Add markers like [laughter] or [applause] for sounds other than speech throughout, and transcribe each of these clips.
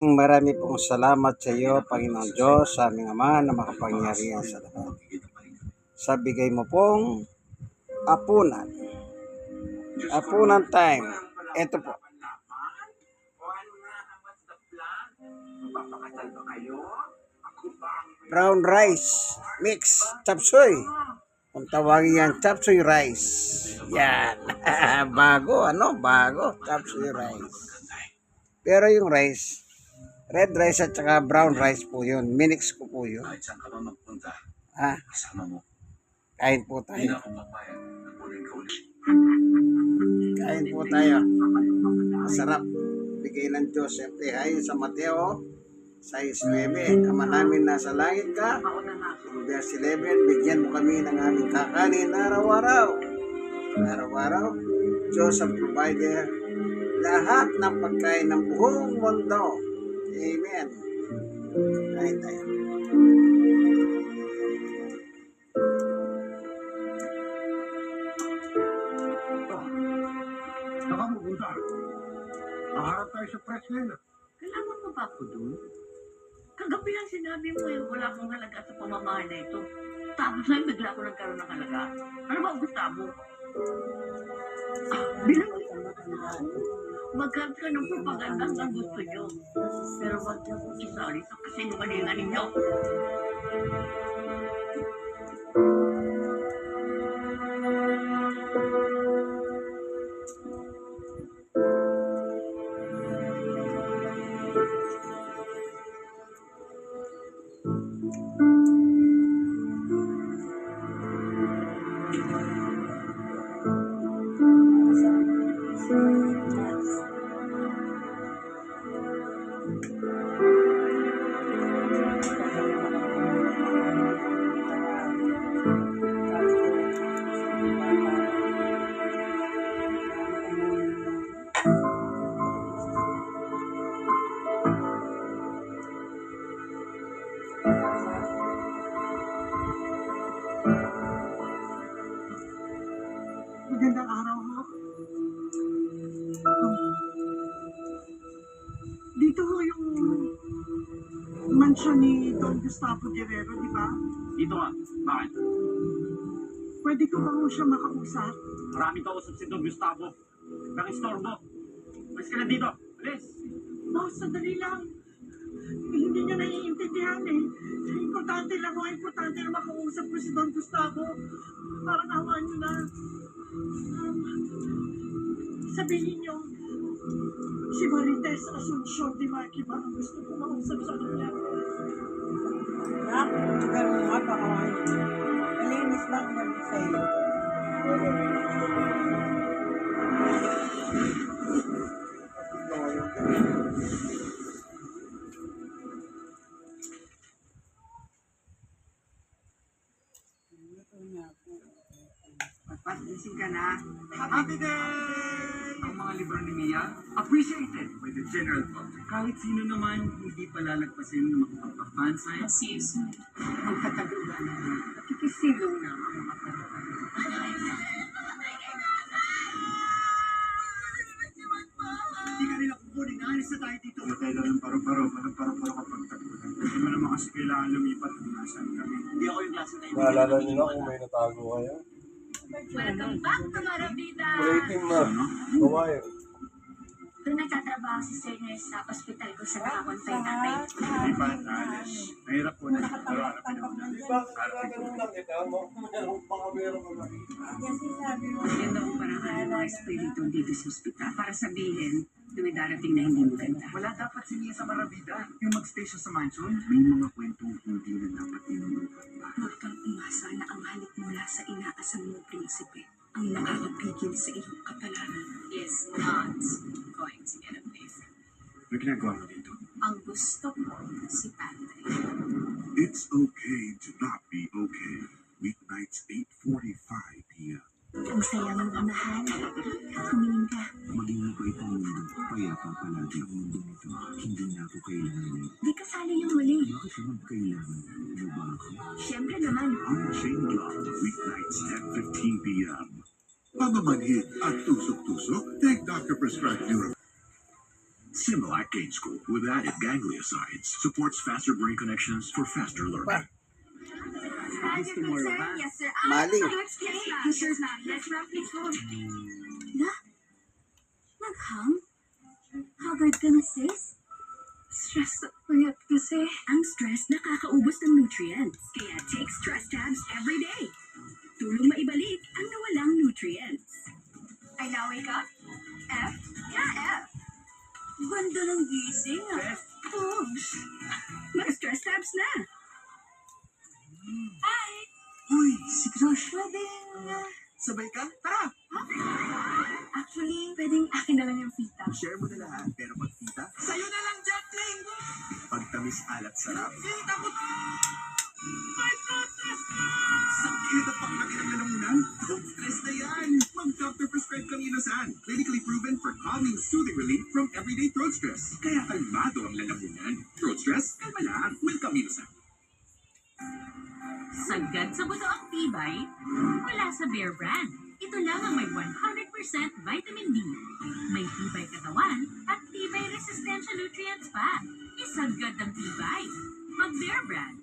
Marami pong salamat sa iyo, Panginoon Diyos, sa aming Ama na makapangyarihan sa lahat. Sa bigay mo pong apunan. Apunan time. Ito po. Brown rice mix chapsuy. Kung tawagin yan, chapsuy rice. Yan. [laughs] Bago, ano? Bago. Chapsuy rice. Pero yung rice, red rice at saka brown rice po yun. Minix ko po yun. Kahit saan ka pa magpunta, Ha? kasama mo. Kain po Hindi tayo. na ako papayag na kunin ka ulit. Kain po tayo. Masarap. Bigay ng Diyos. Siyempre, ayon sa Mateo 6.9. Ama namin nasa langit ka. Yung verse 11, bigyan mo kami ng aming kakanin araw-araw. Araw-araw, Diyos ang provider. Lahat ng pagkain ng buong mundo. Amen. Kain tayo. Saka mo punta. Nakaharap tayo sa press ngayon. Kailangan mo ba ako dun? Kagabi lang sinabi mo eh, wala akong halaga sa pamamahal na ito. Tapos na bigla ako nagkaroon ng halaga. Ano ba ang gusto mo? Ah, bilang Magkaroon ka ng propaganda ang gusto nyo. Pero wag niyo akong isali sa kasinungalingan ninyo. thank Gustavo Guerrero, di ba? Dito nga. Bakit? Pwede ko ba siya makausap? Maraming kausap si Don Gustavo. Nakistorbo. Mas ka na dito. Alis. No, sandali lang. Hindi niya naiintindihan eh. Importante lang ho, importante na makausap ko si Don Gustavo. Parang awa niyo na. Um, sabihin niyo, si Marites Asuncion di Makiba ang gusto ko mausap sa kanya. Nak, ganun nga pa kawain. Malinis lang yan sa'yo. Pagising ka na. Happy day! Ang mga libro ni Mia, appreciated by the general public. Kahit sino naman, hindi palalagpasin na makapagpa-fan science. Ang katagulan na nakikisilong na ang mga pagkakas. Hindi ka nila kukunin. Alis na tayo dito. Matay lang ng paro-paro, parang paro-paro kapag tagpunan. Hindi mo naman kasi kailangan lumipat kung nasaan kami. Hindi ako yung klase na hindi. Naalala niyo na kung may natago kayo? Welcome back to Marabida! Rating na. Kawaii. Doon nagtatrabaho si Sir Nurse sa hospital ko sa nakakontay tatay. Lipat, alis. Mahirap po na siya, pero harapin naman namin. Di ba? Ganun lang kita, no? Baka meron ka ba? Kasi sabi mo, Yan daw ang paraan ng espiritu dito sa ospital para sabihin na may darating na hindi maganda. Wala dapat si Mia sa Marabida. Yung mag-stay siya sa mansion. May mga kwentong to get a place. Ano ginagawa mo dito? Ang gusto ko si Patrick. It's okay to not be okay. Weeknights 8.45 p.m. Ang saya mong amahan. Tumingin ka. Maging mabait ang mundo. Payapa palagi ang mundo nito. Hindi na ako kailangan. Di kasali yung huli. Bakit naman kailangan mo ba ako? Siyempre naman. Unchained Love. Weeknights 10.15 p.m. Pamamanhid at tusok-tusok, take doctor prescribed Neurobion. Similac Gain School with added gangliosides supports faster brain connections for faster learning. Gusto mo rin ba? Yes, sir. Yes. La? Naghang? Haggard ka na, sis? Stress at puyat kasi. Ang stress nakakaubos ng nutrients. Kaya take stress tabs every day. Tulong maibalik ang nawalang nutrients. I now wake up. F? Yeah, F. Ganda ng gising ah. Tubs. Mag-stress tabs na. Hi! Uy, si Crush. Pwedeng... ah, Sabay ka? Tara! Actually, pwedeng akin na lang yung fita. Share mo na lahat, pero pag tita, Sa'yo na lang, Jacqueline! pagtamis alat sarap. Kita ko Sakit at paklaki ng lalamunan? Don't stress na yan! Mag-doctor prescribe kang inusan. Clinically proven for calming, soothing relief from everyday throat stress. Kaya kalmado ang lalamunan. Throat stress? Kalma lang. Welcome inusan. Sagad sa buto ang tibay, wala sa Bear Brand. Ito lang ang may 100% vitamin D. May tibay katawan at tibay resistensya nutrients pa. Isagad ang tibay. Mag Bear Brand.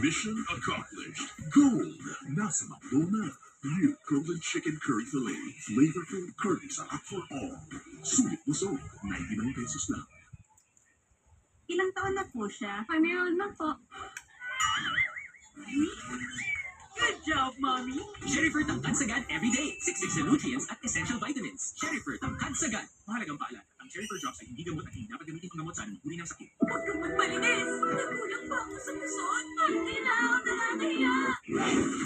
Mission accomplished. Gold! Nasa McDo na. New Golden Chicken Curry Filet. Flavorful curry sarap for all. Sulit busog. 99 pesos lang. Ilang taon na po siya? Five-year-old na po. Mommy! Cherry Fruit ang Kansagan every day. Siksik sa nutrients at essential vitamins. Cherry Fruit ang Kansagan. Mahalagang paalala. Ang Cherry Fruit drops ay hindi gamot at hindi dapat gamitin panggamot sa anumang uri ng sakit. Huwag kang magmalinis! Nagkulang pa ako sa puson! Hindi na ako nakakahiya!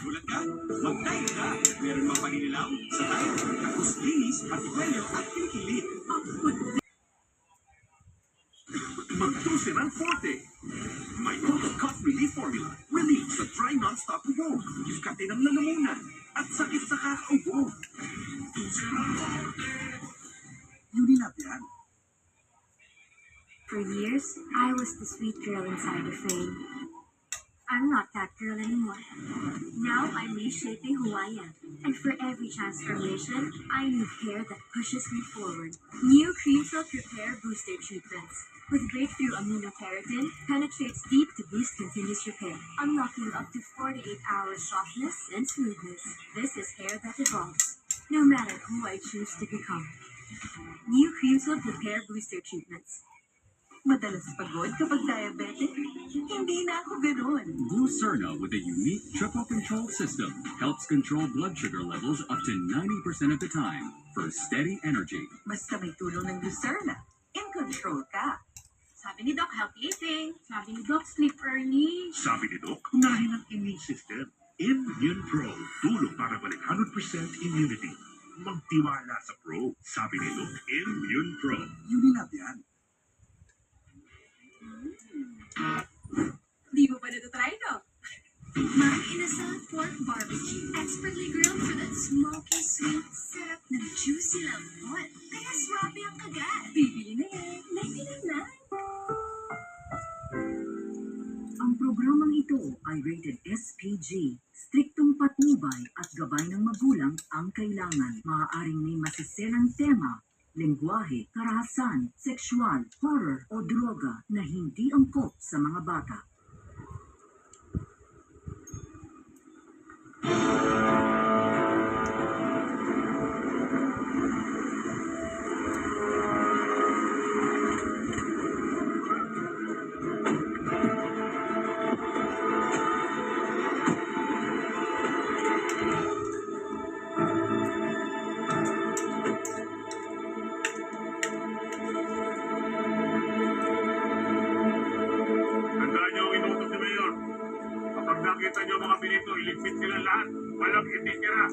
Gulat ka? Mag-tile ka! Meron bang paninilaw? Sa tayo, tapos linis, patikwelyo at kilikili. Magdusiran For years, I was the sweet girl inside the frame. I'm not that girl anymore. Now I'm reshaping who I am. And for every transformation, I need hair that pushes me forward. New Cream Silk Repair Booster Treatments. With breakthrough amino keratin, penetrates deep to boost continuous repair, unlocking up to 48 hours softness and smoothness. This is hair that evolves, no matter who I choose to become. New Cream Silk Repair Booster Treatments. Madalas pagod kapag diabetic? Hindi na ako ganun. Glucerna with a unique triple control system helps control blood sugar levels up to 90% of the time for steady energy. Basta may tulong ng Lucerna, in control ka. Sabi ni Doc, healthy eating. Sabi ni Doc, sleep early. Sabi ni Doc, unahin ang immune system. Immune Pro. Tulong para balik 100% immunity. Magtiwala sa Pro. Sabi ni Doc, Immune Pro. Unilab yan. Di mo pa natatry to? My Inasal Pork Barbecue. Expertly grilled for that smoky, sweet, sarap na juicy lambot. Kaya swabe ang kagat. Bibili na yan. 99 Ang programang ito ay rated SPG. Striktong patnubay at gabay ng magulang ang kailangan. Maaaring may masiselang tema, lengguwahe, karahasan, sexual, horror o droga na hindi angkop sa mga bata. Yeah. [laughs] iligpit sila lahat. Walang ititira.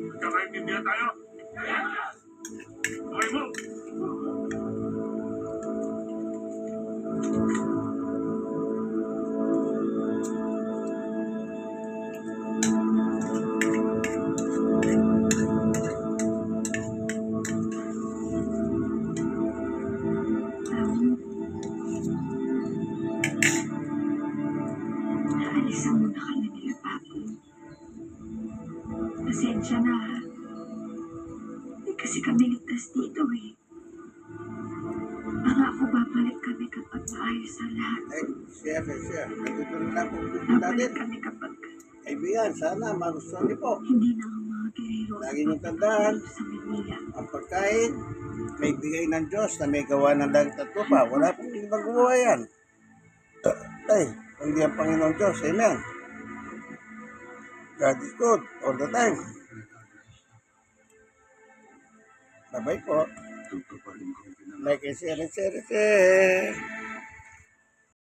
Nagkakaintindihan tayo? Okay mo. Pasensya na. Eh, kasi kami ligtas dito eh. Para ako babalik kami kapag maayos ang lahat. Eh, siya, siya. Nagtutuloy lang kung tutuloy natin. Babalik kami kapag... Kaibigan, sana magustuhan niyo po. Hindi na ang mga gerero. Lagi niyong tandaan, ang pagkain, may bigay ng Diyos na may gawa ng langit at lupa. Wala pong ibang gumawa yan. Ay, hindi ang Panginoon Diyos. Amen. God is good all the time. Bye-bye po. Like and share and share and share.